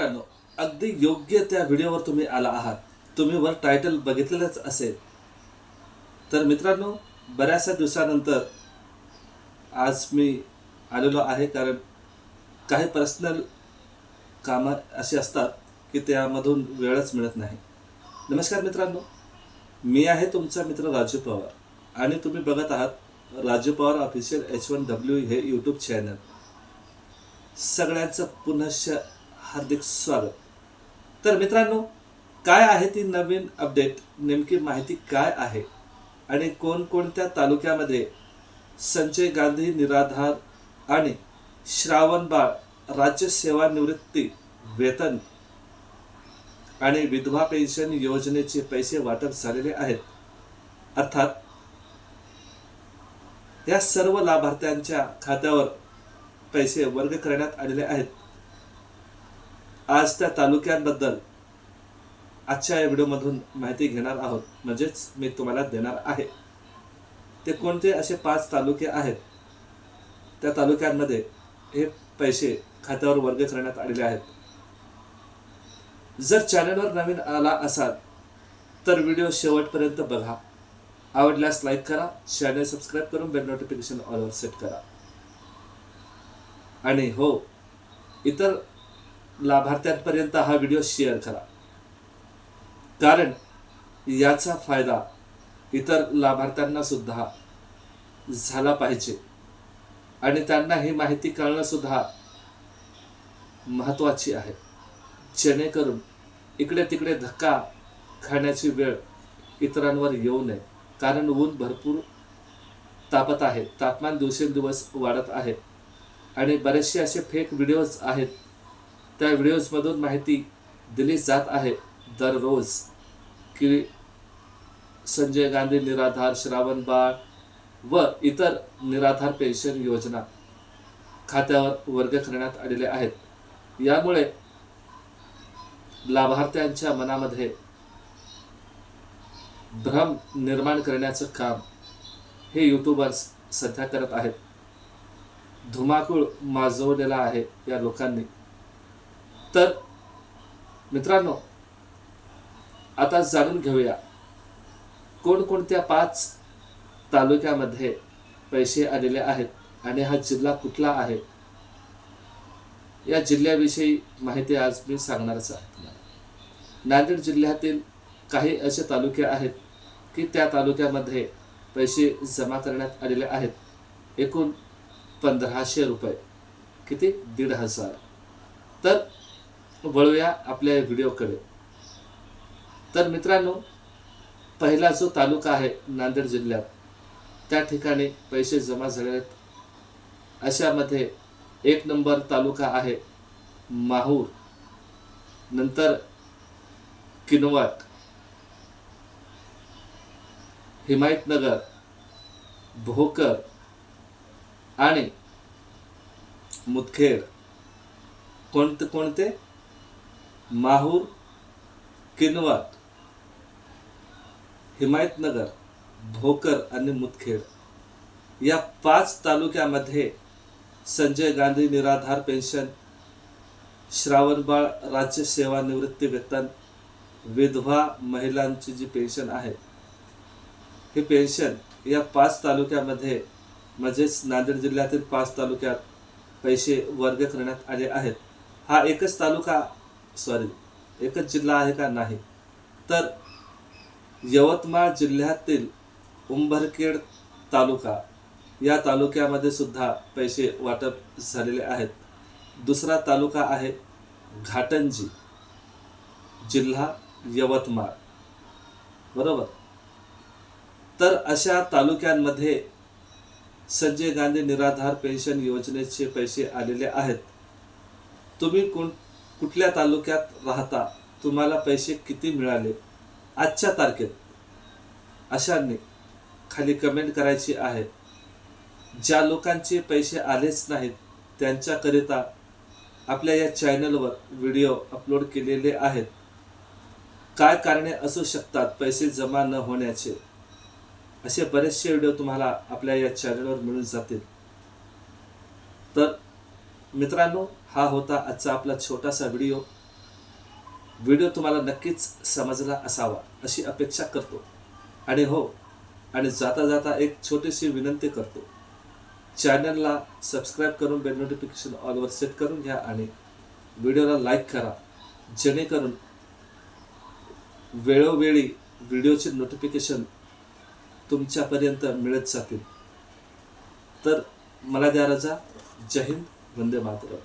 मित्रांनो अगदी योग्य त्या व्हिडिओवर तुम्ही आला आहात. तुम्ही वर टायटल बघितलेलंच असेल. तर मित्रांनो बऱ्याचशा दिवसानंतर आज मी आलेलो आहे कारण काही पर्सनल कामं अशी असतात की त्यामधून वेळच मिळत नाही. नमस्कार मित्रांनो मी आहे तुमचा मित्र राजू पवार आणि तुम्ही बघत आहात Raju Pawar official H one W हे यूट्यूब चॅनल सगळ्यांचं पुनश्च हार्दिक स्वागत. तर मित्रांनो काय आहे ती नवीन अपडेट? नेमकी माहिती काय आहे? आणि कोणकोणत्या तालुक्यामध्ये संजय गांधी निराधार आणि श्रावणबाळ राज्य सेवानिवृत्ती वेतन आणि विधवा पेन्शन योजनेचे पैसे वाटप झालेले आहेत. अर्थात या सर्व लाभार्थ्यांच्या खात्यावर पैसे वर्ग करण्यात आलेले आहेत. आज त्या तालुक्यांबद्दल आजच्या या व्हिडिओमधून माहिती घेणार आहोत. म्हणजेच मी तुम्हाला देणार आहे. ते कोणते असे पाच तालुके आहेत? त्या तालुक्यांमध्ये हे पैसे खात्यावर वर्ग करण्यात आलेले आहेत. जर चॅनलवर नवीन आला असाल तर व्हिडिओ शेवटपर्यंत बघा. आवडल्यास लाईक करा चॅनल सबस्क्राईब करून बेल नोटिफिकेशन ऑलवर सेट करा. आणि हो इतर लाभार्थ्यांपर्यंत हा व्हिडिओ शेअर करा. कारण याचा फायदा इतर लाभार्थ्यांना सुद्धा झाला पाहिजे. आणि त्यांना ही माहिती कळणं सुद्धा महत्वाची आहे. जेणेकरून इकडे तिकडे धक्का खाण्याची वेळ इतरांवर येऊ नये. कारण ऊन भरपूर तापत आहे. तापमान दिवसेंदिवस वाढत आहे. आणि बरेचसे असे फेक व्हिडिओज आहेत. त्या व्हिडिओजमधून माहिती दिली जात आहे. दररोज की संजय गांधी निराधार श्रावण बाळ व इतर निराधार पेन्शन योजना खात्यावर वर्ग करण्यात आलेले आहेत. यामुळे लाभार्थ्यांच्या मनामध्ये भ्रम निर्माण करण्याचं काम हे युट्यूबर्स सध्या करत आहेत. धुमाकूळ माजवलेला आहे या लोकांनी. तर मित्रांनो आता जाणून घेऊया कोणकोणत्या पाच तालुक्यामध्ये पैसे आलेले आहेत आणि हा जिल्हा कुठला आहे? या जिल्ह्याविषयी माहिती आज मी सांगणारच आहे नांदेड जिल्ह्यातील काही असे तालुके आहेत की त्या तालुक्यामध्ये पैसे जमा करण्यात आलेले आहेत. एकूण पंधराशे रुपये किती? दीड हजार. तर वळूया आपल्या व्हिडिओकडे. तर मित्रांनो पहिला जो तालुका आहे नांदेड जिल्ह्यात त्या ठिकाणी पैसे जमा झाले आहेत अशामध्ये एक नंबर तालुका आहे माहूर नंतर किनवट हिमायतनगर भोकर आणि मुदखेड. कोणते कोणते? माहूर किनवट हिमायतनगर भोकर आणि मुदखेड या पाच तालुक्यामध्ये संजय गांधी निराधार पेन्शन श्रावणबाळ राज्य सेवानिवृत्ती वेतन विधवा महिलांची जी पेन्शन आहे ही पेन्शन या पाच तालुक्यामध्ये म्हणजेच नांदेड जिल्ह्यातील पाच तालुक्यात पैसे वर्ग करण्यात आले आहेत. हा एकच तालुका सॉरी एकच जिल्हा आहे का? नाही. तर यवतमाळ जिल्ह्यातील उंबरखेड तालुका या तालुक्यामध्ये सुद्धा पैसे वाटप झालेले आहेत. दुसरा तालुका आहे घाटंजी जिल्हा यवतमाळ. बरोबर? तर अशा तालुक्यांमध्ये संजय गांधी निराधार पेन्शन योजनेचे पैसे आलेले आहेत. तुम्ही कोण कुठल्या तालुक्यात राहता तुम्हाला पैसे किती मिळाले? आजच्या तारखेत. अशांनी खाली कमेंट करायची आहे. ज्या लोकांचे पैसे आलेच नाहीत त्यांच्याकरिता आपल्या या चॅनलवर व्हिडिओ अपलोड केलेले आहेत. काय कारणे असू शकतात पैसे जमा न होण्याचे? असे बरेचसे व्हिडिओ तुम्हाला आपल्या या चॅनलवर मिळून जातील. तर मित्रांनो हा होता आजचा आपला छोटासा व्हिडिओ. व्हिडिओ तुम्हाला नक्कीच समजला असावा अशी अपेक्षा करतो. आणि हो आणि जाता जाता एक छोटीशी विनंती करतो. चॅनलला सबस्क्राईब करून बेल नोटिफिकेशन ऑलवर सेट करून घ्या आणि व्हिडिओला लाईक करा. जेणेकरून वेळोवेळी व्हिडिओचे नोटिफिकेशन तुमच्यापर्यंत मिळत जातील. तर मला द्या रजा. जय हिंद. వందే మాత్రం